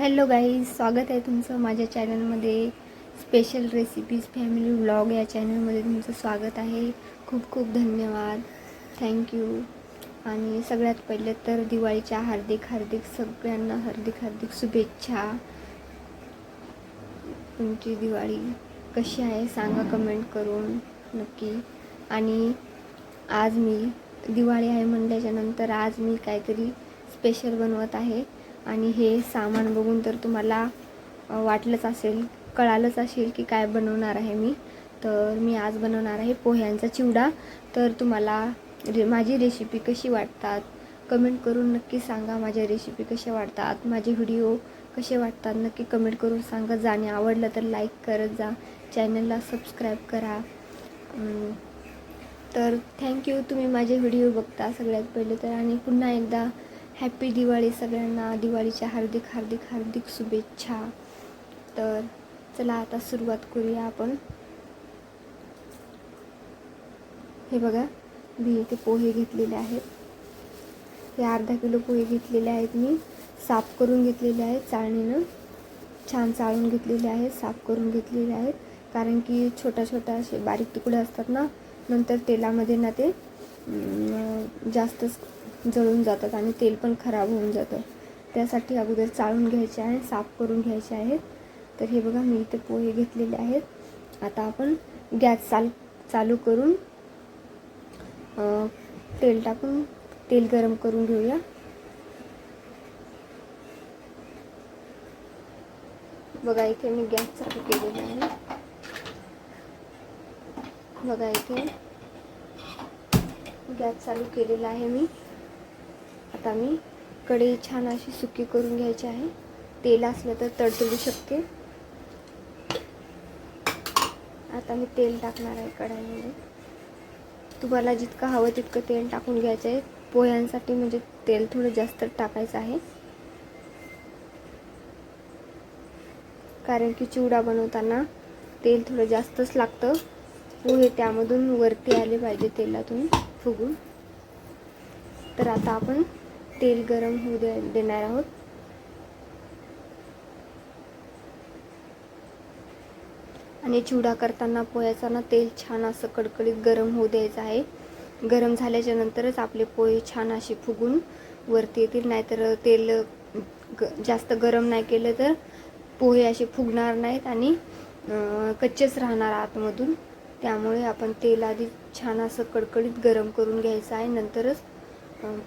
Hello guys स्वागत आहे तुमचं माझ्या चॅनलमध्ये. स्पेशल रेसिपीज फॅमिली व्लॉग या चॅनलमध्ये तुमचं स्वागत आहे. खूप खूप धन्यवाद. थँक्यू आणि सगळ्यात पहिले तर दिवाळीच्या हार्दिक हार्दिक सगळ्यांना हार्दिक हार्दिक शुभेच्छा. तुमची दिवाळी कशी आहे सांगा कमेंट करून नक्की. आणि आज मी दिवाळी आहे म्हणल्याच्यानंतर आज मी काहीतरी स्पेशल बनवत आहे. आणि हे सामान बघून तर तुम्हाला वाटलंच असेल कळालंच असेल की काय बनवणार आहे मी. तर मी आज बनवणार आहे पोह्यांचा चिवडा. तर तुम्हाला रे माझी रेसिपी कशी वाटतात? कमेंट करून नक्की सांगा माझ्या रेसिपी कशा वाटतात. माझे व्हिडिओ कसे वाटतात नक्की कमेंट करून सांगा. जाणे आवडलं तर लाईक करत जा. चॅनलला सबस्क्राईब करा. तर थँक्यू तुम्ही माझे व्हिडिओ बघता सगळ्यात पहिले तर. आणि पुन्हा एकदा हॅपी दिवाळी सगळ्यांना. दिवाळीच्या हार्दिक हार्दिक हार्दिक शुभेच्छा. तर चला आता सुरुवात करूया आपण. हे बघा मी इथे पोहे घेतलेले आहेत. हे अर्धा किलो पोहे घेतलेले आहेत मी. साफ करून घेतलेले आहेत चाळणीनं. छान चाळून घेतलेले आहेत साफ करून घेतलेले आहेत. कारण की छोट्या छोट्या असे बारीक तुकडे असतात ना नंतर तेलामध्ये ना ते जास्तच जळून जातात आणि तेल पण खराब होऊन जातं. त्यासाठी अगोदर चाळून घ्यायचे आहे साफ करून घ्यायचे आहेत तर हे बघा मी इथे पोहे घेतलेले आहेत. आता आपण गॅस चाल चालू करून तेल टाकून तेल गरम करून घेऊया. बघा इथे मी गॅस चालू केलेला आहे. बघा इथे गॅस चालू केलेला आहे मी. आता मी कढई छान अशी सुकी करून घ्यायची आहे. तेल असलं तर तडतडू शकते. आता मी तेल टाकणार आहे कढाईमध्ये. तुम्हाला जितकं हवं तितकं तेल टाकून घ्यायचं आहे. पोह्यांसाठी म्हणजे तेल थोडं जास्त टाकायचं आहे. कारण की चिवडा बनवताना तेल थोडं जास्तच लागतं. पोहे त्यामधून वरती आले पाहिजे तेलातून फुगून. तर आता आपण तेल गरम होऊ दे देणार आहोत. आणि चिवडा करताना पोह्याचा ना तेल छान असं कडकडीत गरम होऊ द्यायचं आहे. गरम झाल्याच्या नंतरच आपले पोहे छान असे फुगून वरती येतील नाहीतर तेल ग जास्त गरम नाही केलं तर पोहे असे फुगणार नाहीत आणि कच्चेच राहणार आतमधून. त्यामुळे आपण तेल आधी छान असं कडकडीत गरम करून घ्यायचं आहे. नंतरच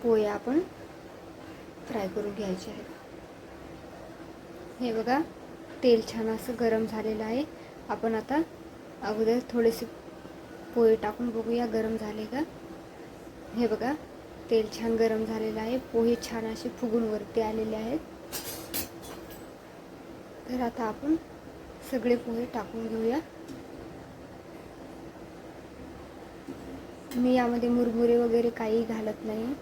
पोहे आपण फ्राय करून घ्यायचे आहेत. हे बघा तेल छान असं गरम झालेलं आहे. आपण आता अगोदर थोडेसे पोहे टाकून बघूया गरम झाले का? हे बघा तेल छान गरम झालेलं आहे. पोहे छान असे फुगून वरती आलेले आहेत. तर आता आपण सगळे पोहे टाकून घेऊया. मी यामध्ये मुरमुरे वगैरे काही घालत नाही.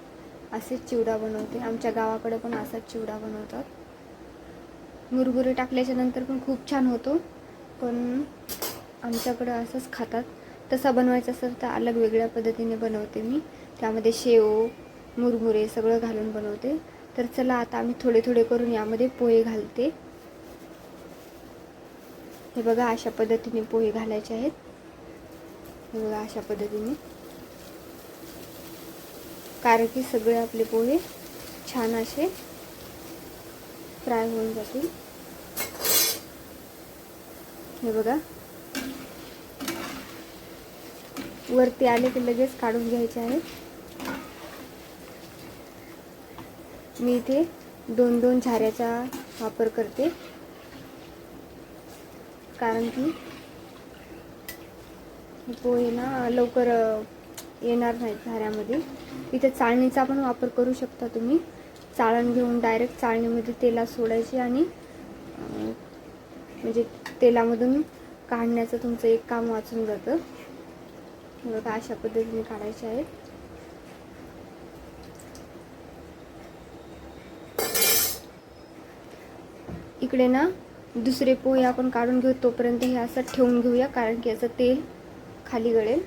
असेच चिवडा बनवते. आमच्या गावाकडे पण असाच चिवडा बनवतात. मुरमुरे टाकल्याच्या नंतर पण खूप छान होतो. पण आमच्याकडं असंच खातात. तसा बनवायचा असेल तर अलग वेगळ्या पद्धतीने बनवते मी. त्यामध्ये शेव मुरमुरे सगळं घालून बनवते. तर चला आता आम्ही थोडे थोडे करून यामध्ये पोहे घालते. हे बघा अशा पद्धतीने पोहे घालायचे आहेत. हे बघा अशा पद्धतीने. कारण की सगळे आपले पोहे छान असे फ्राय होऊन जातील. हे बघा. वरती आले की लगेच काढून घ्यायचे आहे. मी इथे दोन दोन झाऱ्याचा वापर करते. कारण की पोहे ना लवकर येणार नाहीत झाऱ्यामध्ये इथे चाळणीचा पण वापर करू शकता तुम्ही. चाळण घेऊन डायरेक्ट चाळणीमध्ये तेला सोडायची आणि म्हणजे तेलामधून काढण्याचं तुमचं एक काम वाचून जातं. बघा अशा पद्धतीने काढायचे आहेत. इकडे ना दुसरे पोहे आपण काढून घेऊ तोपर्यंत हे असं ठेवून घेऊया कारण की याचं तेल खाली गळेल.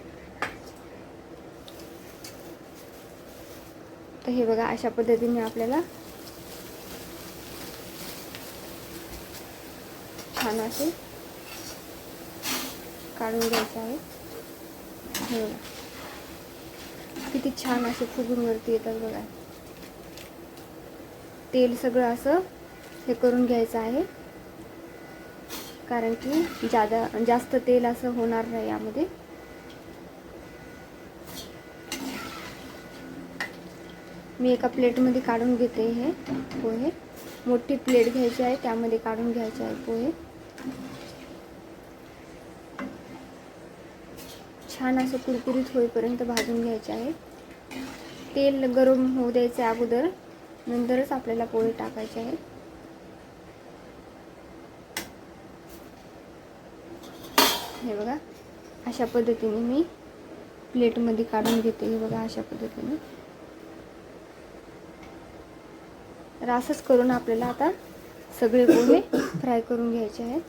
तर हे बघा अशा पद्धतीने आपल्याला छान असे काढून घ्यायचं आहे. हे बघा. किती छान असे फुगून वरती येतात बघा. तेल सगळं असं हे करून घ्यायचं आहे. कारण की जादा जास्त तेल असं होणार नाही यामध्ये. मी एका प्लेटमध्ये काढून घेते हे पोहे. मोठी प्लेट घ्यायची आहे त्यामध्ये काढून घ्यायचे आहे पोहे. छान असं कुरकुरीत होईपर्यंत भाजून घ्यायचे आहे. तेल गरम होऊ द्यायचं अगोदर नंतरच आपल्याला पोहे टाकायचे आहेत. हे बघा अशा पद्धतीने मी प्लेटमध्ये काढून घेते हे बघा अशा पद्धतीने. तर असंच करून आपल्याला आता सगळे पोहे फ्राय करून घ्यायचे आहेत.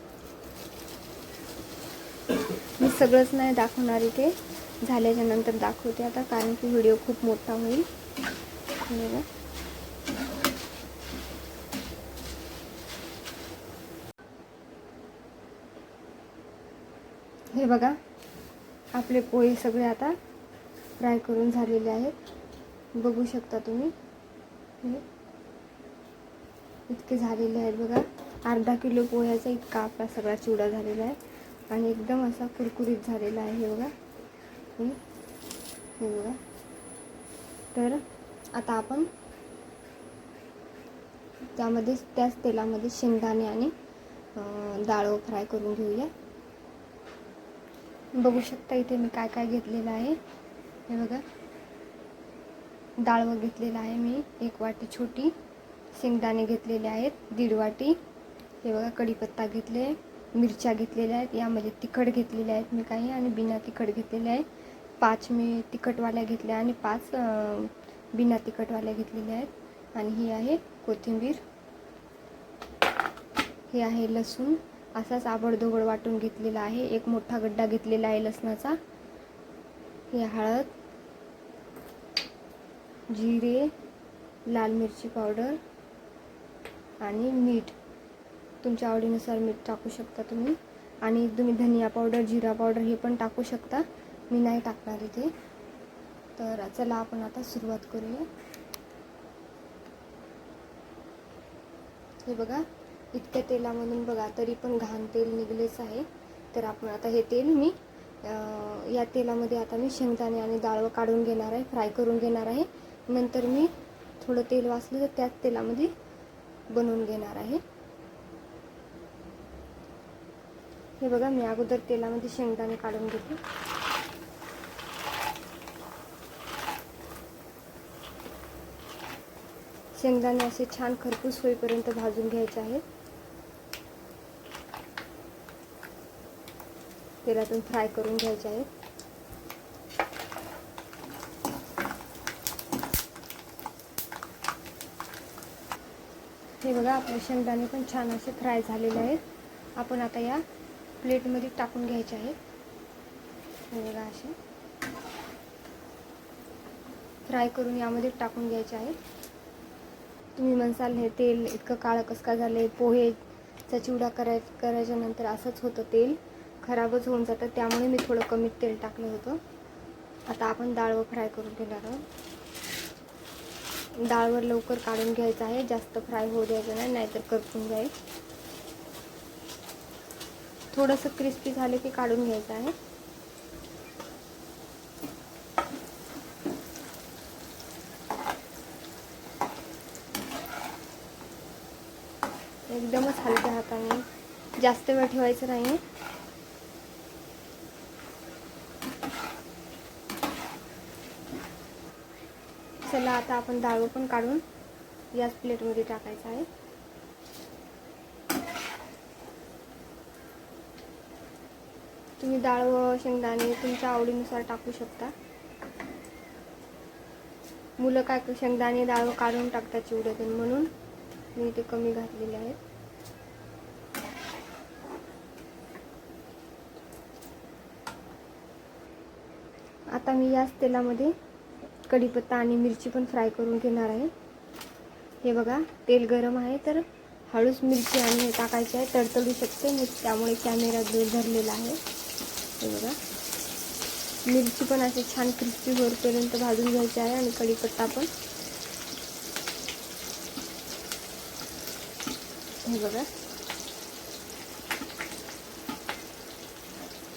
मी सगळंच नाही दाखवणार इथे. झाल्याच्यानंतर दाखवते आता कारण की व्हिडिओ खूप मोठा होईल. हे बघा. हे बघा. आपले पोहे सगळे आता फ्राय करून झालेले आहेत. बघू शकता तुम्ही. हे. इतके झालेले आहेत बघा. अर्धा किलो पोह्याचा इतका आपला सगळा चिवडा झालेला आहे. आणि एकदम असा कुरकुरीत झालेला आहे हे बघा. हे बघा. तर आता आपण त्यामध्ये त्याच तेलामध्ये शेंगदाणे आणि डाळ फ्राय करून घेऊया. बघू शकता इथे मी काय काय घेतलेलं आहे. हे बघा. डाळ घेतलेलं आहे मी. एक वाटी छोटी. शेंगदाणे घेतलेले आहेत दीड वाटी. हे बघा कढीपत्ता घेतले मिरच्या घेतलेल्या आहेत यामध्ये तिखट घेतलेले आहेत मी काही आणि बिना तिखट घेतलेले आहे पाच मी तिखटवाल्या घेतल्या आणि पाच बिना तिखटवाल्या घेतलेल्या आहेत. आणि ही आहे कोथिंबीर. हे आहे लसूण. असाच आबडधोबड वाटून घेतलेला आहे. एक मोठा गड्डा घेतलेला आहे लसणाचा. हे हळद जिरे लाल मिरची पावडर. आणि मीठ. तुमच्या आवडीनुसार मीठ टाकू शकता तुम्ही. आणि तुम्ही धनिया पावडर जिरा पावडर हे पण टाकू शकता. मी नाही टाकणार इथे. तर चला आपण आता सुरुवात करूया. हे बघा इतक्या तेलामधून बघा तरी पण घाण तेल निघलेच आहे. तर आपण आता हे तेल मी या तेलामध्ये आता मी शेंगदाणे आणि डाळ काढून घेणार आहे फ्राय करून घेणार आहे. नंतर मी थोडं तेल वाचलं तर त्याच तेलामध्ये बनवून घेणार आहे. हे बघा मी अगोदर तेलामध्ये शेंगदाणे काढून घेते. शेंगदाणे असे छान खरपूस होईपर्यंत भाजून घ्यायचे आहेत. तेलातून फ्राय करून घ्यायचे आहेत. हे बघा आपले शेंगदाणे पण छान असे फ्राय झालेले आहेत. आपण आता या प्लेटमध्ये टाकून घ्यायचे आहेत. हे बघा असे. फ्राय करून यामध्ये टाकून घ्यायचे आहेत. तुम्ही म्हणसाल हे तेल इतकं काळं कसं काय झालं आहे पोहेचा चिवडा कराय करायच्या नंतर असंच होतं तेल. खराबच होऊन जातं. त्यामुळे मी थोडं कमी तेल टाकलं होतं. आता आपण डाळ व फ्राय करून घेणार आहोत. डाळवर लवकर काढून घ्यायचं आहे. जास्त फ्राय होऊ द्यायचं नाही नाहीतर करपून जाईल. थोडंसं क्रिस्पी झालं की काढून घ्यायचं आहे. एकदमच हलक्या हाताने. जास्त वेळ ठेवायचं नाही चला आता आपण डाळ पण काढून याच प्लेटमध्ये टाकायचं आहे. तुम्ही डाळ व शेंगदाणे तुमच्या आवडीनुसार टाकू शकता. मुलं काय शेंगदाणे डाळ काढून टाकतात चिवड्यातून म्हणून. मी ते कमी घातलेले आहेत. आता मी याच तेलामध्ये कढीपत्ता आणि मिरची पण फ्राय करून घेणार आहे. हे बघा तेल गरम आहे तर हळूच मिरची आणि हे आहे. तडतडू शकते मी त्यामुळे कॅमेरा दूर धरलेला आहे. हे बघा. मिरची पण अशी छान क्रिस्पी होईपर्यंत भाजून घ्यायची आहे आणि कढीपत्ता पण. हे बघा.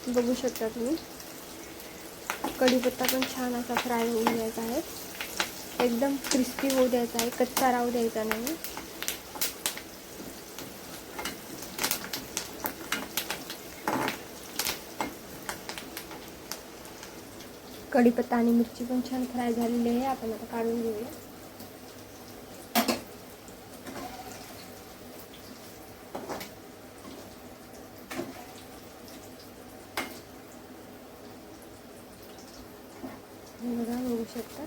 बघू शकता तुम्ही. कढीपत्ता पण छान असा फ्राय होऊन द्यायचा आहे. एकदम क्रिस्पी होऊ द्यायचा आहे कच्चा राहू द्यायचा नाही. कढीपत्ता आणि मिरची पण छान फ्राय झालेली आहे. आपण आता काढून घेऊया हे बघा बघू शकता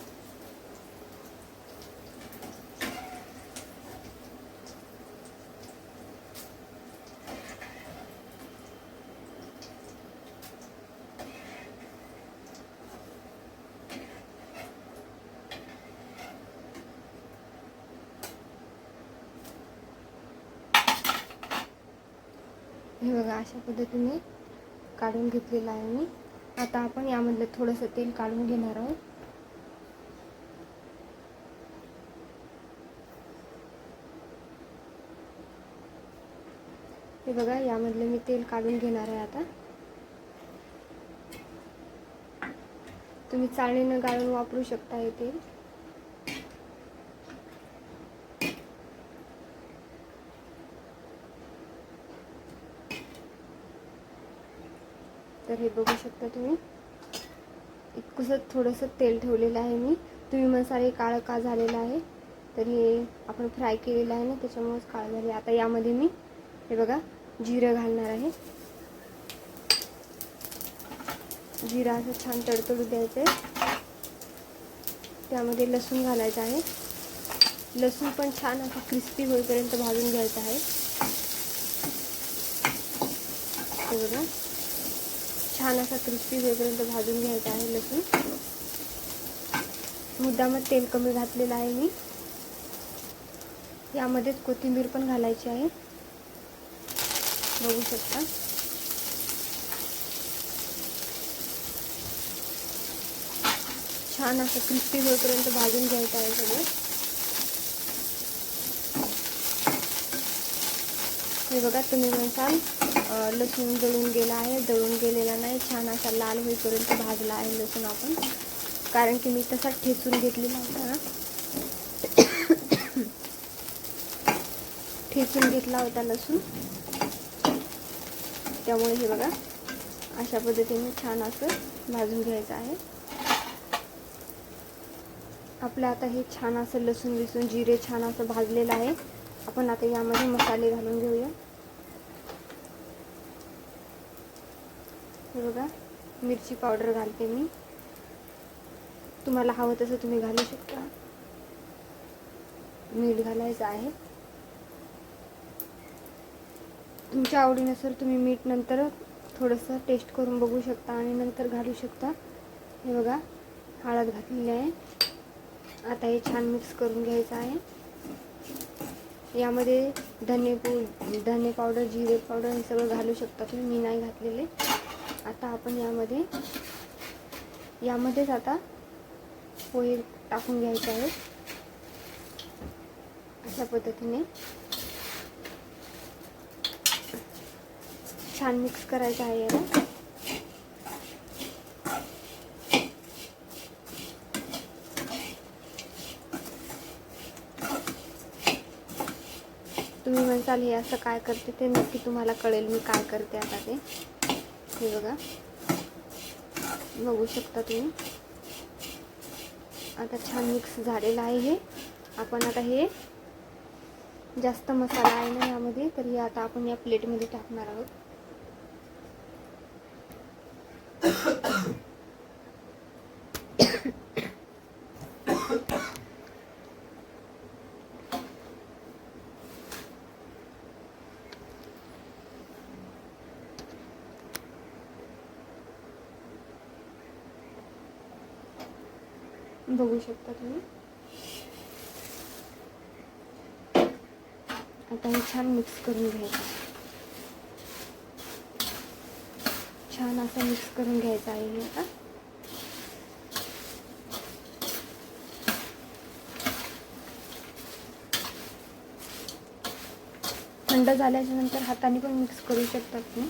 हे बघा अशा पद्धतीने काढून घेतलेलं आहे मी. आता आपण यामधलं थोडंसं तेल काढून घेणार आहोत. हे बघा यामधलं मी तेल काढून घेणार आहे आता. तुम्ही चाळणीनं गाळून वापरू शकता हे तेल. तर हे बघू शकता तुम्ही. इतकंसं थोडंसं तेल ठेवलेलं आहे मी. तुम्ही मसाले काळं का झालेलं आहे? तर हे आपण फ्राय केलेलं आहे ना त्याच्यामुळेच काळं झाले आता यामध्ये मी हे बघा जिरं घालणार आहे. जिरा असं छान तडतडू द्यायचं आहे त्यामध्ये लसूण घालायचं आहे. लसूण पण छान असं क्रिस्पी होईपर्यंत भाजून घ्यायचं आहे. बघा. छान असा क्रिस्पी होईपर्यंत भाजून घ्यायचा आहे लसूण. मुद्दामच तेल कमी घातलेलं आहे मी. यामध्येच कोथिंबीर पण घालायची आहे. बघू शकता. छान असं क्रिस्पी होईपर्यंत भाजून घ्यायचं आहे सगळं. हे बघा तुम्ही म्हणसाल लसूण जळून गेला आहे. जळून गेलेला नाही छान असा लाल होईपर्यंत भाजला आहे लसूण आपण. कारण की मी तसा ठेचून घेतलेला होता ना. ठेचून घेतला होता लसूण. त्यामुळे हे बघा अशा पद्धतीने छान असं भाजून घ्यायचं आहे. आपलं आता हे छान असं लसूण विसून जिरे छान असं भाजलेलं आहे. आपण आता यामध्ये मसाले घालून घेऊया. हे बघा मिरची पावडर घालते मी. तुम्हाला हवं तसं तुम्ही घालू शकता. मीठ घालायचं आहे. तुमच्या आवडीनुसार तुम्ही मीठ नंतर थोडंसं टेस्ट करून बघू शकता आणि नंतर घालू शकता. हे बघा हळद घातलेली आहे. आता हे छान मिक्स करून घ्यायचं आहे. यामध्ये धने पू धने पावडर जिरे पावडर हे सगळं घालू शकता तुम्ही. मी नाही घातलेले. आता आपण यामध्ये यामध्येच आता पोहे टाकून घ्यायचे आहेत. अशा पद्धतीने छान मिक्स करायचं आहे याला. चालेल म्हणसाल हे असं काय करते ते नक्की तुम्हाला कळेल मी काय करते आता ते. हे बघा. बघू शकता तुम्ही. आता छान मिक्स झालेलं आहे हे. आपण आता हे जास्त मसाला आहे ना यामध्ये तर हे आता आपण या प्लेटमध्ये टाकणार आहोत. बघू शकता तुम्ही. आता हे छान मिक्स करून घ्यायचं छान असं मिक्स करून घ्यायचं आहे हे आता. थंड झाल्याच्यानंतर हाताने पण मिक्स करू शकतात तुम्ही.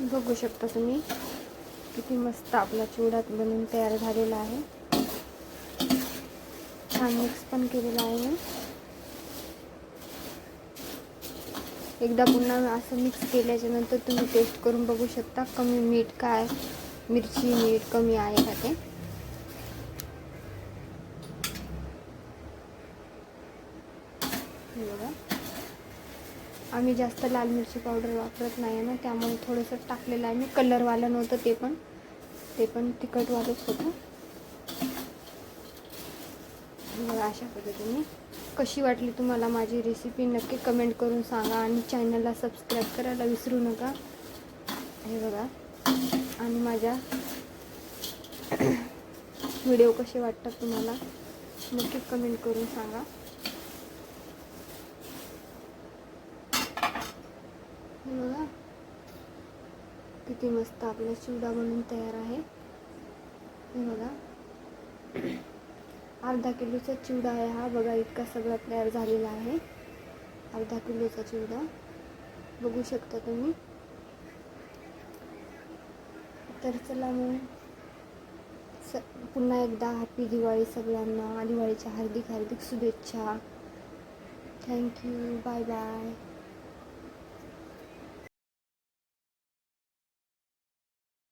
बघू शकता तुम्ही. किती मस्त आपला चिवडा बनून तयार झालेला आहे. छान मिक्स पण केलेला आहे मी. एकदा पुन्हा असं मिक्स केल्याच्यानंतर तुम्ही टेस्ट करून बघू शकता कमी मीठ काय मिरची मीठ कमी आहे का ते हे बघा आम्ही जास्त लाल मिरची पावडर वापरत नाही ना त्यामुळे थोडंसं टाकलेलं आहे मी. कलरवालं नव्हतं ते पण. ते पण तिखटवालंच होतं. मग अशा पद्धतीने. कशी वाटली तुम्हाला माझी रेसिपी नक्की कमेंट करून सांगा आणि चॅनलला सबस्क्राईब करायला विसरू नका. हे बघा. आणि माझ्या व्हिडिओ कसे वाटतात तुम्हाला? नक्की कमेंट करून सांगा. बघा किती मस्त आपला चिवडा बनून तयार आहे. हे बघा. अर्धा किलोचा चिवडा आहे हा. बघा इतका सगळा तयार झालेला आहे. अर्धा किलोचा चिवडा. बघू शकता तुम्ही. तर चला मग. स पुन्हा एकदा हॅपी दिवाळी सगळ्यांना. दिवाळीच्या हार्दिक हार्दिक शुभेच्छा. Thank you bye bye.